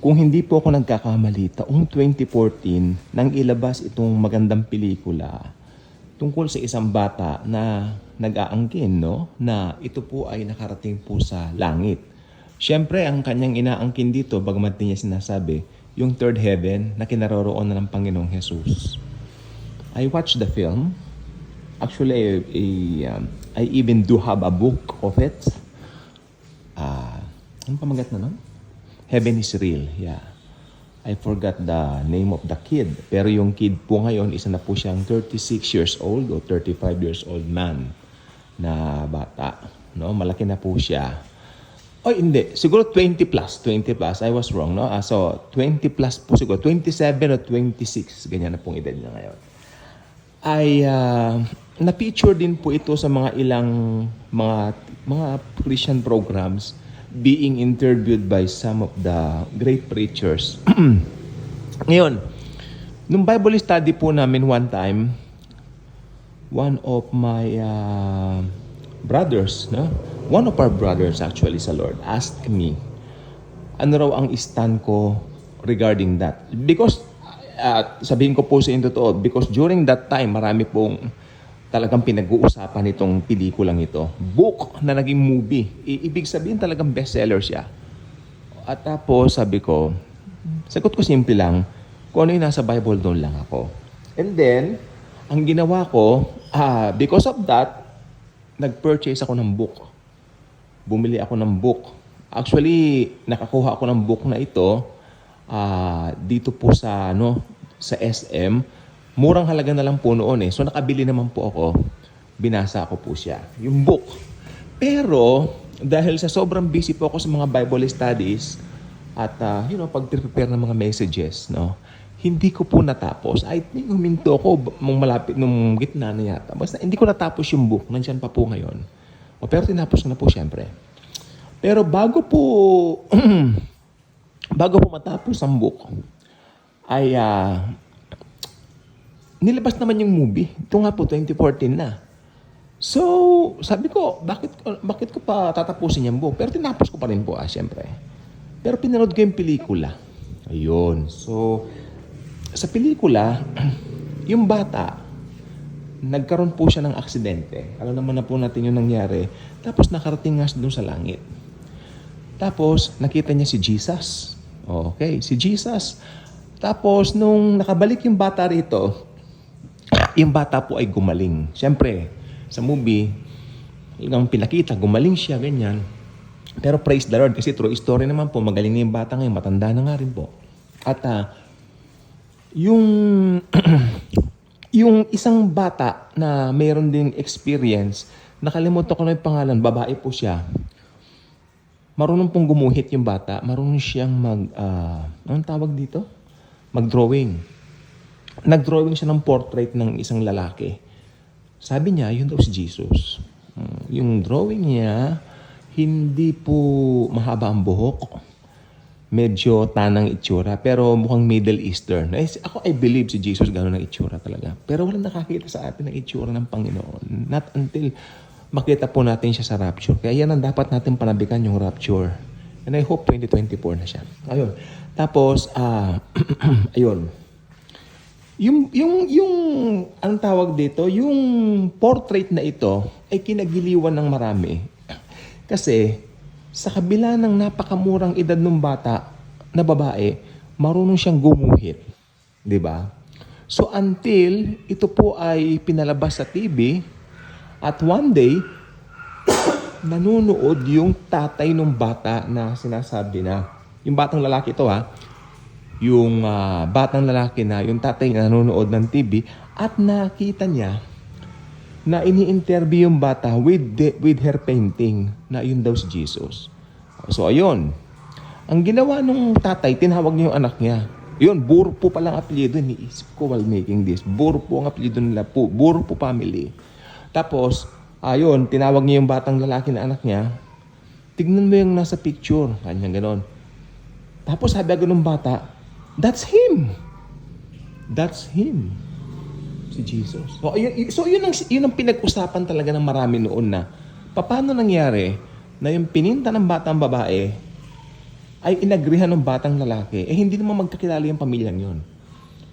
Kung hindi po ako nagkakamali, taong 2014, nang ilabas itong magandang pelikula tungkol sa isang bata na nag-aangkin, no? Na ito po ay nakarating po sa langit. Siyempre, ang kanyang inaangkin dito, bagamat niya sinasabi, yung third heaven na kinaroroon na ng Panginoong Jesus. I watched the film. Actually, I, I, um, I even do have a book of it. Ah, ano pamagat na nun? Heaven is real, yeah. I forgot the name of the kid. Pero yung kid po ngayon, isa na po siyang 36 years old o 35 years old man na bata. No? Malaki na po siya. Oh, hindi. Siguro 20 plus. 20 plus. I was wrong, no? Ah, so, 20 plus po siguro. 27 o 26. Ganyan na pong edad niya ngayon. Ay, ah, na-feature din po ito sa mga ilang mga mga Christian programs being interviewed by some of the great preachers. Ngayon, nung Bible study po namin one time, one of my uh, brothers, no? One of our brothers actually sa Lord asked me, ano raw ang stand ko regarding that? Because, uh, sabihin ko po sa inyo totoo, because during that time, marami pong talagang pinag-uusapan itong pelikulang ito. Book na naging movie. I- ibig sabihin talagang bestseller siya. At tapos sabi ko, sagot ko simple lang, kung ano yung nasa Bible doon lang ako. And then, ang ginawa ko, ah, because of that, nag-purchase ako ng book. Bumili ako ng book. Actually, nakakuha ako ng book na ito ah, dito po sa ano sa SM. Murang halaga na lang po noon eh. So nakabili naman po ako. Binasa ko po siya. Yung book. Pero dahil sa sobrang busy po ako sa mga Bible studies at ah, you know, pag-prepare ng mga messages, no? Hindi ko po natapos. I think huminto ako mong malapit nung gitna na yata. Basta hindi ko natapos yung book. Nandiyan pa po ngayon. O, pero tinapos ko na po siyempre. Pero bago po bago po matapos ang book ay ah, nilabas naman yung movie. Ito nga po, 2014 na. So, sabi ko, bakit, bakit ko pa tatapusin yung book? Pero tinapos ko pa rin po, ah, syempre. Pero pinanood ko yung pelikula. Ayun. So, sa pelikula, yung bata, nagkaroon po siya ng aksidente. Alam naman na po natin yung nangyari. Tapos nakarating nga doon sa langit. Tapos, nakita niya si Jesus. Okay, si Jesus. Tapos, nung nakabalik yung bata rito, yung bata po ay gumaling. Siyempre, sa movie, talagang pinakita, gumaling siya, ganyan. Pero praise the Lord, kasi true story naman po, magaling na yung bata ngayon, matanda na nga rin po. At ah, yung yung isang bata na mayroon ding experience, nakalimutan ko na yung pangalan, babae po siya. Marunong pong gumuhit yung bata, marunong siyang mag, ah, anong tawag dito? Mag-drawing. Nag-drawing siya ng portrait ng isang lalaki. Sabi niya, yun daw si Jesus. Mm, Yung drawing niya, hindi po mahaba ang buhok. Medyo tanang itsura, pero mukhang Middle Eastern. Eh, ako, I believe si Jesus gano'n ang itsura talaga. Pero walang nakakita sa atin ng itsura ng Panginoon. Not until makita po natin siya sa rapture. Kaya yan ang dapat natin panabikan yung rapture. And I hope 2024 na siya. Ayun. Tapos, ah, ayun. Yung, yung, yung, anong tawag dito, yung portrait na ito ay kinagiliwan ng marami. Kasi, sa kabila ng napakamurang edad ng bata na babae, marunong siyang gumuhit. 'Di ba? So until ito po ay pinalabas sa TV at one day nanonood yung tatay ng bata na sinasabi na yung batang lalaki to ha yung ah, batang lalaki na yung tatay na nanonood ng TV at nakita niya na ini-interview yung bata with the, with her painting na yun daw si Jesus. So ayun. Ang ginawa nung tatay, tinawag niya yung anak niya. Yun, Buro po palang apelyido. Niisip ko while making this. Buro po ang apelyido nila po. Buro po family. Tapos, ayun, tinawag niya yung batang lalaki na anak niya. Tignan mo yung nasa picture. Kanyang ganon. Tapos sabi ng bata, that's him. That's him. Si Jesus. So, yun, so yun, ang, yun ang pinag-usapan talaga ng marami noon na paano nangyari na yung pininta ng batang babae ay inagrihan ng batang lalaki, eh hindi naman magkakilala yung pamilyang yon.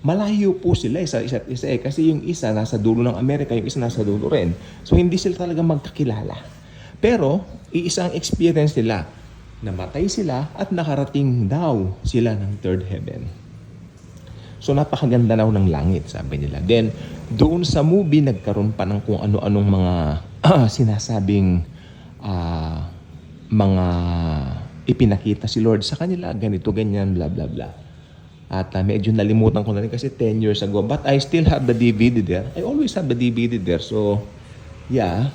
Malayo po sila isa isa't isa eh, kasi yung isa nasa dulo ng Amerika, yung isa nasa dulo rin. So hindi sila talaga magkakilala. Pero, iisang experience nila, namatay sila at nakarating daw sila ng third heaven. So napakaganda daw ng langit, sabi nila. Then, doon sa movie, nagkaroon pa ng kung ano-anong mga sinasabing ah, mga ipinakita si Lord sa kanila, ganito, ganyan, bla bla bla. At ah, medyo nalimutan ko na rin kasi 10 years ago. But I still have the DVD there. I always have the DVD there. So, yeah.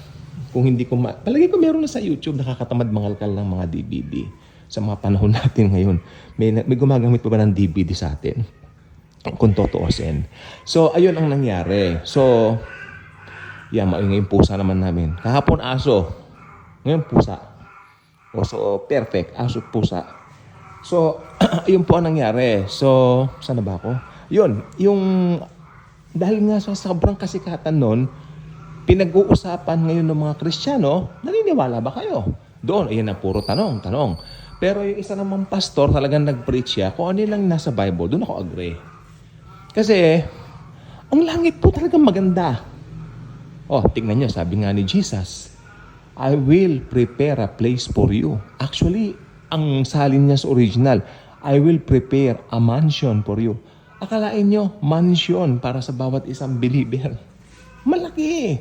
Kung hindi ko ma... Palagi ko meron na sa YouTube, nakakatamad mangalkal ng mga DVD. Sa mga panahon natin ngayon. May, may gumagamit pa ba ng DVD sa atin? Kung totoosin. So, ayun ang nangyari. So, yeah, maingay pusa naman namin. Kahapon aso. Ngayon pusa. O, so, perfect. Aso pusa. So, yun po ang nangyari. So, saan na ba ako? Yun, yung, dahil nga sa sobrang kasikatan nun, pinag-uusapan ngayon ng mga Kristiyano, naniniwala ba kayo? Doon, ayan na puro tanong, tanong. Pero yung isa namang pastor talagang nag-preach siya, kung ano lang nasa Bible, doon ako agree. Kasi, ang langit po talagang maganda. Oh, tingnan nyo, sabi nga ni Jesus, I will prepare a place for you. Actually, ang salin niya sa original, I will prepare a mansion for you. Akalain nyo, mansion para sa bawat isang believer. Malaki.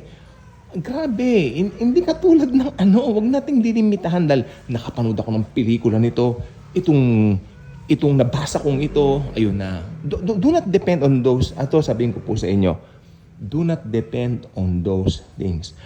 Grabe. Hin- Hindi katulad ng ano, wag nating lilimitahan dahil nakapanood ako ng pelikula nito. Itong itong nabasa kong ito, ayun na. Do, do, do not depend on those. Ato sabihin ko po sa inyo. Do not depend on those things.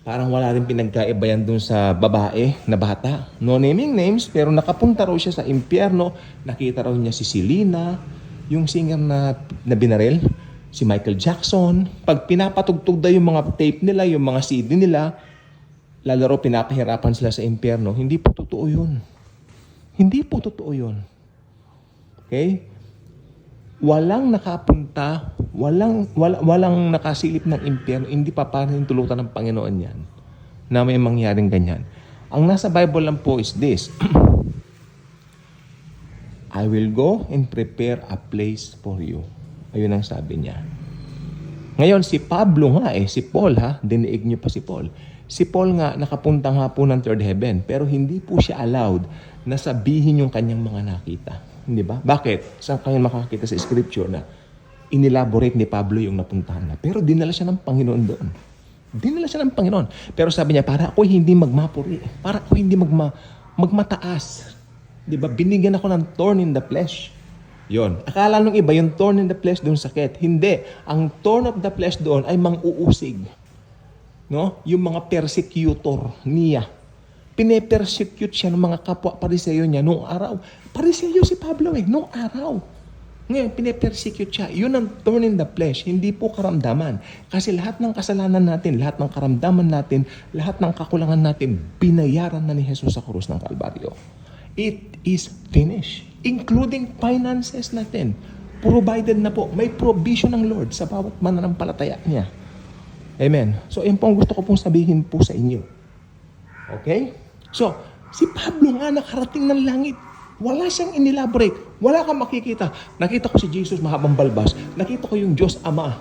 Parang wala rin pinagkaiba yan dun sa babae na bata. No naming names, pero nakapunta raw siya sa impyerno. Nakita raw niya si Selena, yung singer na, na binaril, si Michael Jackson. Pag pinapatugtog daw yung mga tape nila, yung mga CD nila, lalo raw pinapahirapan sila sa impyerno. Hindi po totoo yun. Hindi po totoo yun. Okay? Walang nakapunta, walang, wala, walang nakasilip ng impyerno, hindi pa parin tulutan ng Panginoon yan na may mangyaring ganyan. Ang nasa Bible lang po is this. I will go and prepare a place for you. Ayun ang sabi niya. Ngayon, si Pablo nga eh, si Paul ha, diniig niyo pa si Paul. Si Paul nga, nakapunta nga po ng third heaven, pero hindi po siya allowed na sabihin yung kanyang mga nakita. Hindi ba? Bakit? Saan kayo makakita sa scripture na inelaborate ni Pablo yung napuntahan na. Pero dinala siya ng Panginoon doon. Dinala siya ng Panginoon. Pero sabi niya, para ako hindi magmapuri. Para ako hindi magma, magmataas. Di ba? Binigyan ako ng thorn in the flesh. Yon. Akala nung iba, yung thorn in the flesh doon sakit. Hindi. Ang thorn of the flesh doon ay mang-uusig. No? Yung mga persecutor niya. Pine-persecute siya ng mga kapwa pariseyo niya noong araw. Pariseyo si Pablo eh, noong araw. Ngayon, pine-persecute siya. Yun ang thorn in the flesh, hindi po karamdaman. Kasi lahat ng kasalanan natin, lahat ng karamdaman natin, lahat ng kakulangan natin, binayaran na ni Jesus sa krus ng Kalbaryo. It is finished. Including finances natin. Provided na po. May provision ng Lord sa bawat mananampalataya niya. Amen. So, yun po ang gusto ko pong sabihin po sa inyo. Okay? So, si Pablo nga nakarating ng langit. Wala siyang inelaborate. Wala kang makikita. Nakita ko si Jesus mahabang balbas. Nakita ko yung Diyos Ama.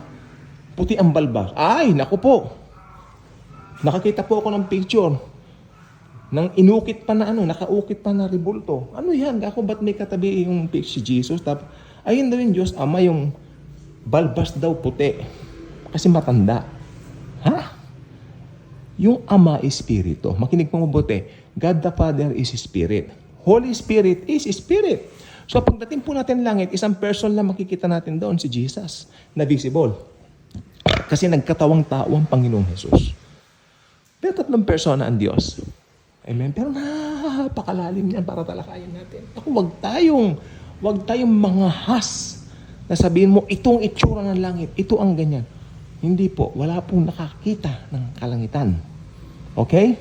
Puti ang balbas. Ay, naku po. Nakakita po ako ng picture. Nang inukit pa na ano, nakaukit pa na ribulto. Ano yan? Ako ba't may katabi yung si Jesus? Tap, ayun daw yung Diyos Ama, yung balbas daw puti. Kasi matanda. Ha? Yung Ama is Espiritu. Makinig mo mabuti. God the Father is Spirit. Holy Spirit is Spirit. So pagdating po natin langit, isang person lang makikita natin doon, si Jesus, na visible. Kasi nagkatawang tao ang Panginoong Jesus. Pero tatlong persona ang Diyos. Amen. Pero napakalalim niyan para talakayin natin. Ako, wag tayong, wag tayong mga has na sabihin mo, itong itsura ng langit, ito ang ganyan. Hindi po, wala pong nakakita ng kalangitan. Okay?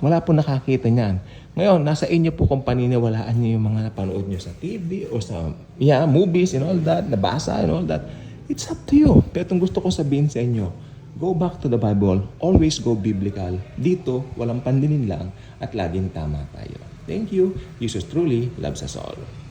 Wala pong nakakita niyan. Ngayon, nasa inyo po kung paniniwalaan niyo yung mga napanood niyo sa TV o sa yeah, movies and all that, nabasa and all that. It's up to you. Pero itong gusto ko sabihin sa inyo, go back to the Bible, always go biblical. Dito, walang pandinin lang at laging tama tayo. Thank you. Jesus truly loves us all.